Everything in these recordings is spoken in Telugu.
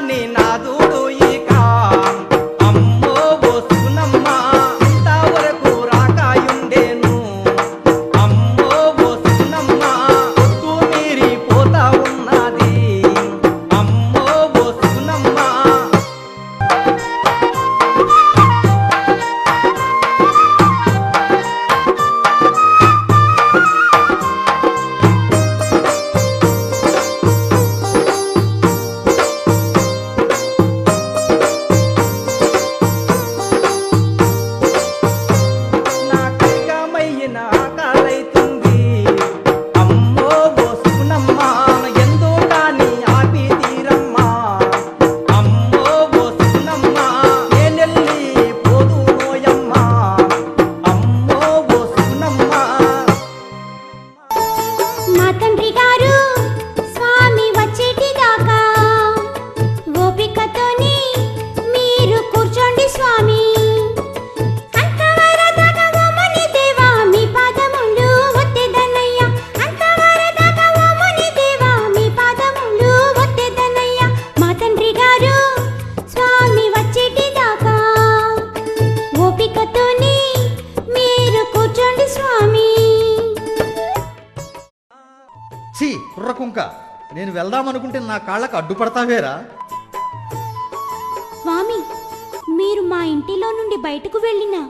जाने ना दो ఛీ కుర్రకుంక. నేను వెళ్దామనుకుంటే నా కాళ్ళకు అడ్డుపడతావేరా? స్వామి మీరు మా ఇంటిలో నుండి బయటకు వెళ్ళినా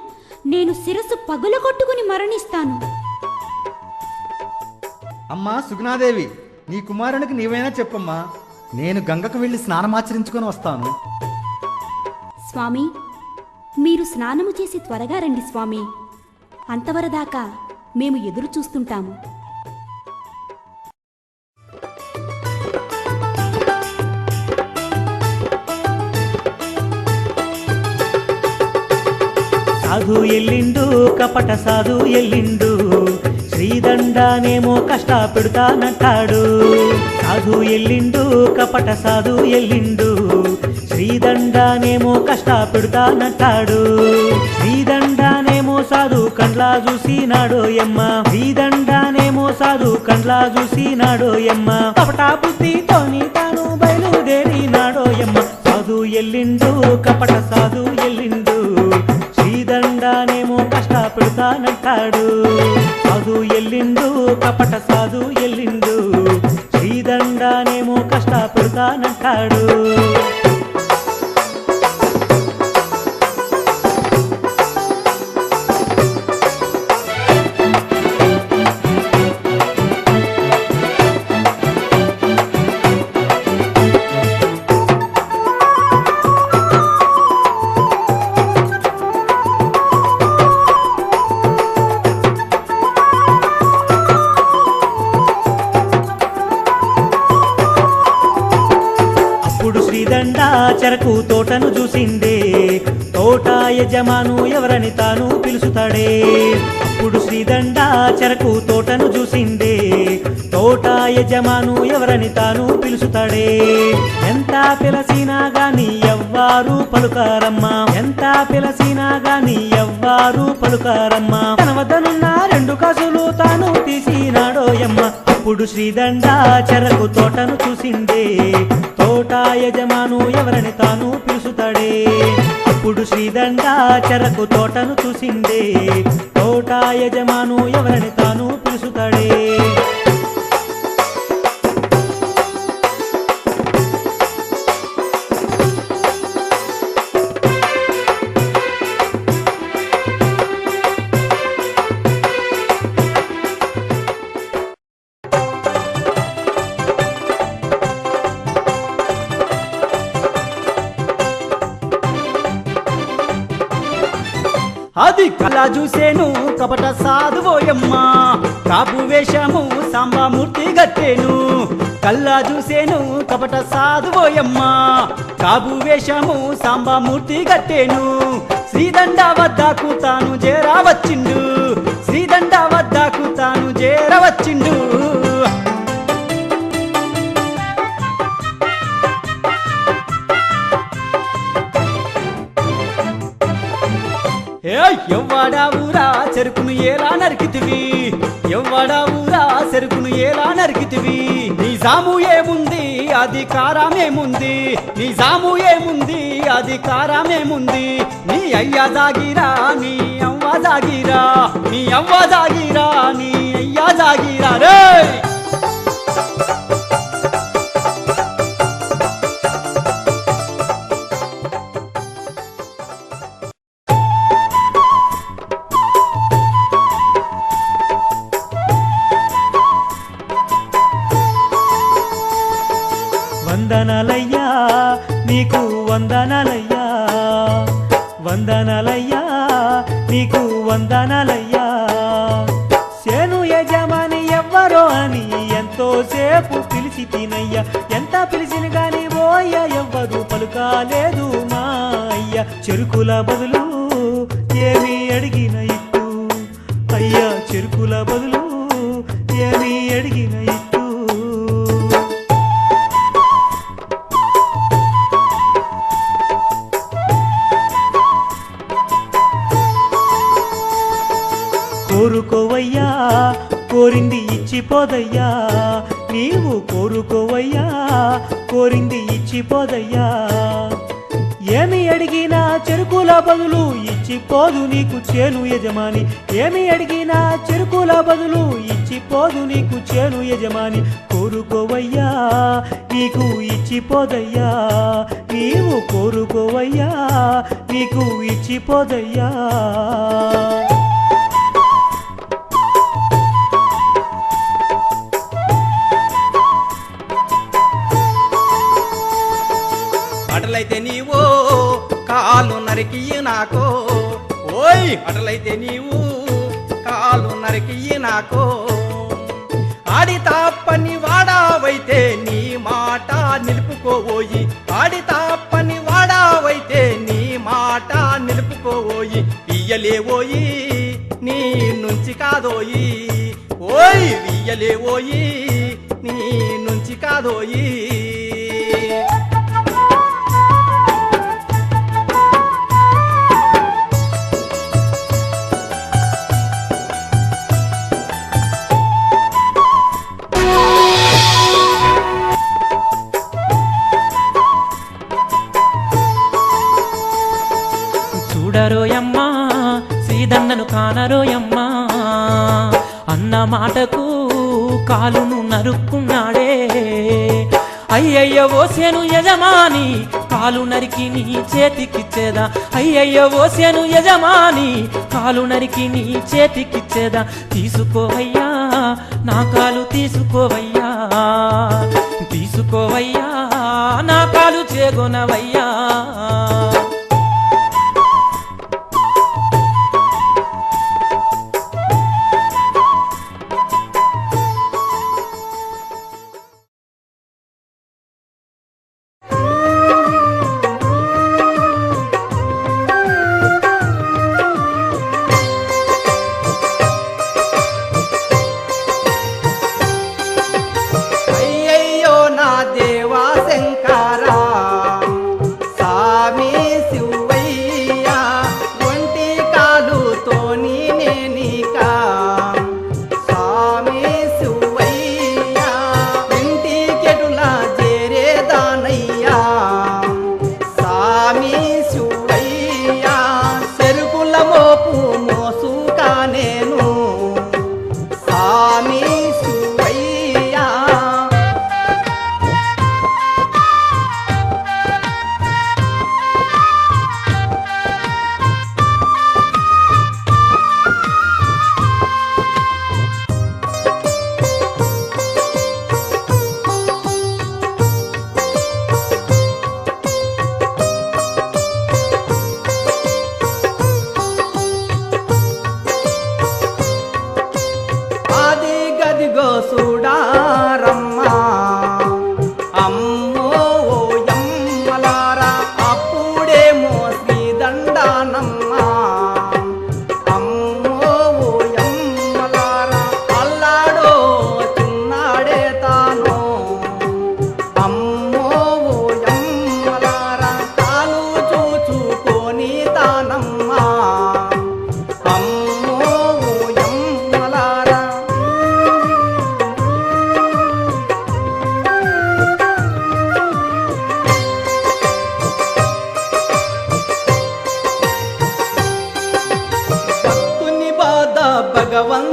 నేను శిరస్సు పగులగొట్టుకుని మరణిస్తాను. అమ్మా సుగుణాదేవి నీ కుమారునికి నీవైనా చెప్పమ్మా. నేను గంగకు వెళ్ళి స్నానమాచరించుకొని వస్తాను. స్వామి మీరు స్నానము చేసి త్వరగా రండి స్వామి. అంతవరదాకా మేము ఎదురు చూస్తుంటాము సాధు ఎల్లిండు కపట సాధు ఎల్లిండు. శ్రీదండానేమో కష్ట పెడతానంటాడు సాధు ఎల్లిండు కపట సాధు ఎల్లిండు. శ్రీదండానేమో కష్ట పెడతానంటాడు శ్రీదండానేమో సాధు కండ్లా చూసినాడో ఎమ్మ శ్రీదండానేమో సాధు కండ్లా చూసినాడో ఎమ్మ కపటా బుద్ధితోని తాను బయలుదేరినాడో ఎమ్మ సాధు ఎల్లిండు కపట సాధు ఎల్లిండు. శ్రీదండానేమో కష్ట పెడతానంటాడు సాధు ఎల్లిండు కపట సాధు ఎల్లిండు. శ్రీదండానేమో కష్ట దండ చెరకు తోటను చూసిందే. తోట యజమాను ఎవరని తాను పిలుచుతాడే అప్పుడు శ్రీదండ చెరకు తోటను చూసిందే. తోట యజమాను ఎవరని తాను పిలుచుతాడే ఎంత పిలసినా గాని ఎవ్వారు పలుకారమ్మా. ఎంత పిలసినా గాని ఎవ్వారు పలుకారమ్మా. తన వద్దనున్న రెండు కాసులు తాను తీసినాడోయమ్మ. అప్పుడు శ్రీదండ చెరకు తోటను చూసిందే. తోట యజమాను ఎవరని తాను పిలుచుతాడే అప్పుడు శ్రీదండాచరకు తోటను చూసిందే. తోట యజమాను ఎవరని తాను పిలుచుతాడే అది కళ చూసేను కపట సాధువోయమ్మా కాపు వేషము సాంబామూర్తి గట్టేను కళ్ళ చూసేను కపట సాధువోయమ్మా కాపు వేషము సాంబామూర్తి గట్టేను శ్రీదండ వద్దకు తాను చేరవచ్చిండు శ్రీదండ వద్దకు తాను ఊరా చెరుకును ఎలా నరికితివి? ఎవ్వడా ఊరా చెరుకును ఎలా నరికితివి? నిజాము ఏముంది? అధికారమేముంది? నిజాము ఏముంది? అధికారమేముంది? నీ అయ్యా జాగిరా నీ అవ్వ జాగిరా నీ అవ్వ జాగిరా నీ అయ్యా జాగిరా. రే వందనాలయ్యా వందనాలయ్యా నీకు వందనాలయ్యా. సేను యజమాని ఎవ్వరో అని ఎంతో సేపు పిలిచి తినయ్యా. ఎంత పిలిచిన గాని పోయ ఎవ్వరు పలుకాలేదు మా అయ్యా చెరుకుల బదులు ఏమి అడిగిన ఇట్టు. అయ్యా చెరుకుల బదులు కోరుకోవయ్యా కోరింది ఇచ్చిపోదయ్యా నీవు కోరుకోవయ్యా కోరింది ఇచ్చిపోదయ్యా ఏమి అడిగినా చెరుకుల బదులు ఇచ్చిపోదు నీకు చేను యజమాని. ఏమి అడిగినా చెరుకుల బదులు ఇచ్చిపోదు నీకు చేను యజమాని. కోరుకోవయ్యా నీకు ఇచ్చిపోదయ్యా నీవు కోరుకోవయ్యా నీకు ఇచ్చిపోదయ్యా అటలైతే నీవు కాలు నరికి నాకో ఓయ్ అటలైతే నీవు కాలు నరికి నాకో ఆడి తప్పని వాడావైతే నీ మాట నిలుపుకోబోయి ఆడి తప్పని వాడావైతే నీ మాట నిలుపుకోబోయి ఇయ్యలేవోయి నీ నుంచి కాదోయి. ఓయ్ ఇయ్యలేవోయి నీ నుంచి కాదోయి. ఉండరోయమ్మా సీదన్నను కానరోయమ్మా. అన్న మాటకు కాలును నరుక్కున్నాడే. అయ్యయ్య ఓసేను యజమాని కాలు నరికి నీ చేతికిచ్చేదా. అయ్యయ్య ఓసేను యజమాని కాలు నరికి నీ చేతికిచ్చేదా. తీసుకోవయ్యా నా కాలు తీసుకోవయ్యా. తీసుకోవయ్యా నా కాలు చేగొనవయ్యా. ระวัง